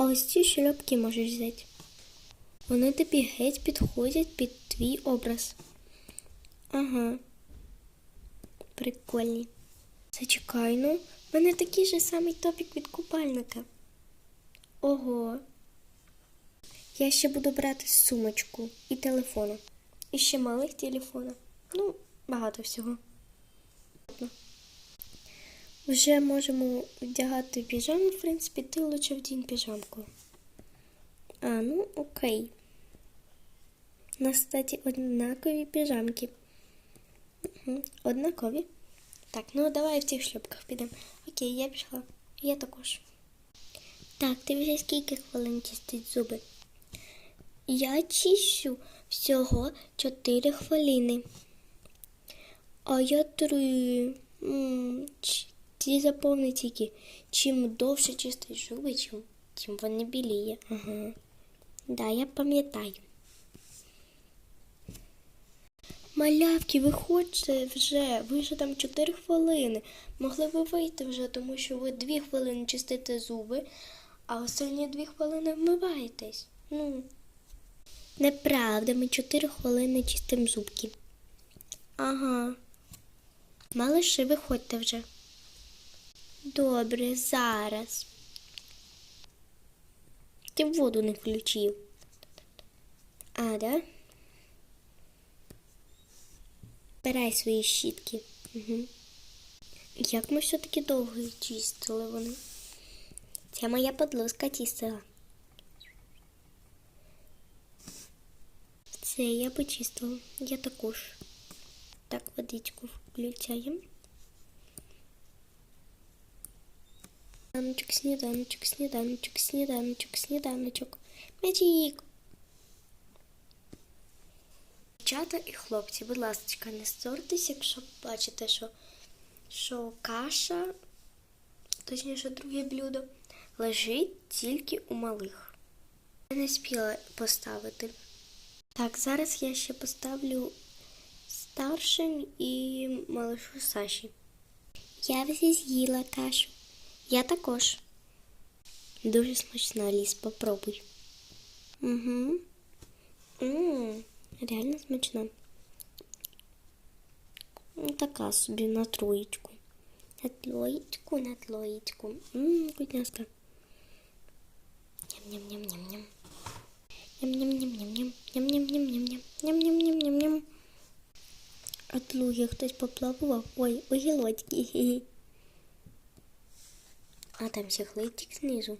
А ось ці шльопки можеш взяти. Вони тобі геть підходять під твій образ. Ага. Прикольні. Зачекай, ну, в мене такий же самий топік від купальника. Ого. Я ще буду брати сумочку і телефона. І ще малих телефона. Ну, багато всього. Вже можемо вдягати піжаму, в принципі, ти лучше вдінь піжамку. А, ну окей. У нас, кстати, однакові піжамки. Угу. Однакові. Так, ну давай в цих шльопках підемо. Окей, я пішла. Я також. Так, ти вже скільки хвилин чистить зуби? Я чищу всього 4 хвилини. А я три. Ті заповни тільки. Чим довше чистиш зуби, чим, чим вони біліє. Ага. Да, я пам'ятаю. Малявки, виходьте вже, ви вже там 4 хвилини. Могли ви вийти вже, тому що ви 2 хвилини чистите зуби, а останні 2 хвилини вмиваєтесь. Ну. Неправда, ми 4 хвилини чистимо зубки. Ага. Малиші, виходьте вже. Добре, зараз. Ти воду не включив. А, да? Бирай свої щітки. Угу. Як ми все-таки довго чистили вони? Це моя подружка чистила. Це я почистила. Я також. Так, водичку включаємо. Сніданочок, сніданочок, сніданочок, сніданочок, сніданочок. Мячик. Дівчата і хлопці, будь ласка, не ссорьтесь, якщо бачите, що, що каша, точніше, друге блюдо, лежить тільки у малих. Я не спіла поставити. Так, зараз я ще поставлю старшим і малышу Саші. Я вже з'їла кашу. Я також. Дуже смачна, Ліс, попробуй. Угу. Ммм, реально смачна. Ну, Така собі на троєчку. На троєчку, на троєчку. Ммм, вкусняшка. Ням-ням-ням-ням-ням. Ням-ням-ням-ням-ням. Ням-ням-ням-ням-ням. Ням-ням-ням-ням-ням. А друге хтось поплавував. Ой, огілочки. А там ще хлебчик знизу.